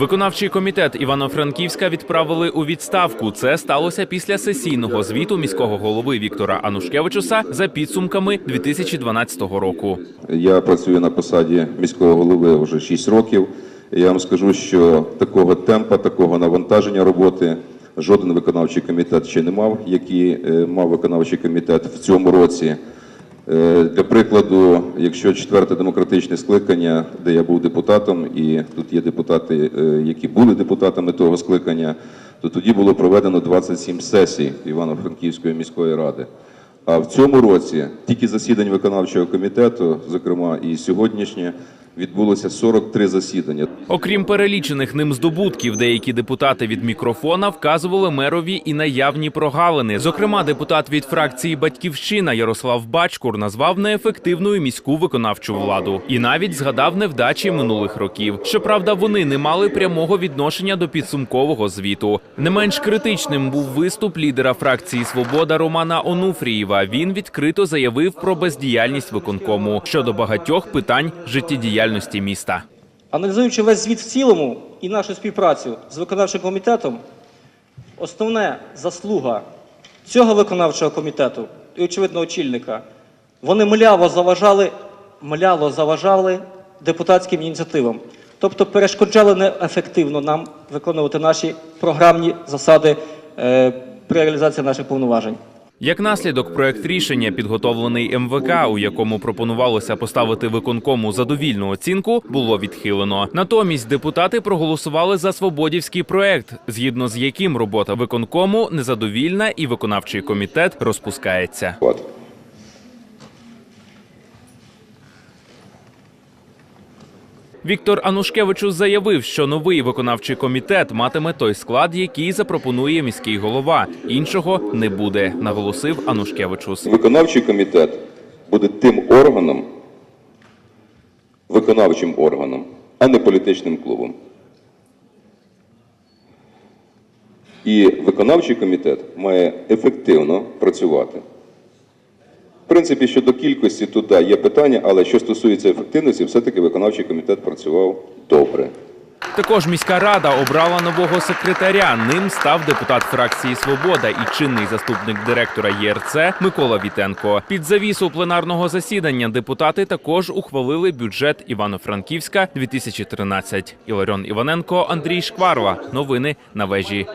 Виконавчий комітет Івано-Франківська відправили у відставку. Це сталося після сесійного звіту міського голови Віктора Анушкевичуса за підсумками 2012 року. Я працюю на посаді міського голови вже 6 років. Я вам скажу, що такого темпа, такого навантаження роботи жоден виконавчий комітет ще не мав, який е, мав виконавчий комітет в цьому році. Е, Для прикладу, якщо четверте демократичне скликання, де я був депутатом, і тут є депутати, е, які були депутатами того скликання, то тоді було проведено 27 сесій Івано-Франківської міської ради. А в цьому році тільки засідань виконавчого комітету, зокрема і сьогоднішнє, відбулося 43 засідання. Окрім перелічених ним здобутків, деякі депутати від мікрофона вказували мерові і наявні прогалини. Зокрема, депутат від фракції Батьківщина Ярослав Бачкур назвав неефективною міську виконавчу владу і навіть згадав невдачі минулих років. Щоправда, вони не мали прямого відношення до підсумкового звіту. Не менш критичним був виступ лідера фракції Свобода Романа Онуфрієва. Він відкрито заявив про бездіяльність виконкому щодо багатьох питань життєдіяльності міста. Аналізуючи весь звіт в цілому і нашу співпрацю з виконавчим комітетом, основна заслуга цього виконавчого комітету і, очевидно, очільника, вони мляво заважали, мляво заважали депутатським ініціативам. Тобто перешкоджали неефективно нам виконувати наші програмні засади е, при реалізації наших повноважень. Як наслідок, проект рішення, підготовлений МВК, у якому пропонувалося поставити виконкому задовільну оцінку, було відхилено. Натомість депутати проголосували за свободівський проект, згідно з яким робота виконкому незадовільна і виконавчий комітет розпускається. Віктор Анушкевичус заявив, що новий виконавчий комітет матиме той склад, який запропонує міський голова. Іншого не буде, наголосив Анушкевичус. Виконавчий комітет буде тим органом, виконавчим органом, а не політичним клубом. І виконавчий комітет має ефективно працювати. Принципі, щодо кількості тут є питання, але що стосується ефективності, все-таки виконавчий комітет працював добре. Також міська рада обрала нового секретаря. Ним став депутат фракції Свобода і чинний заступник директора ЄРЦ Микола Вітенко. Під завісу пленарного засідання депутати також ухвалили бюджет Івано-Франківська 2013. Іларіон Іваненко, Андрій Шкварла. Новини на вежі.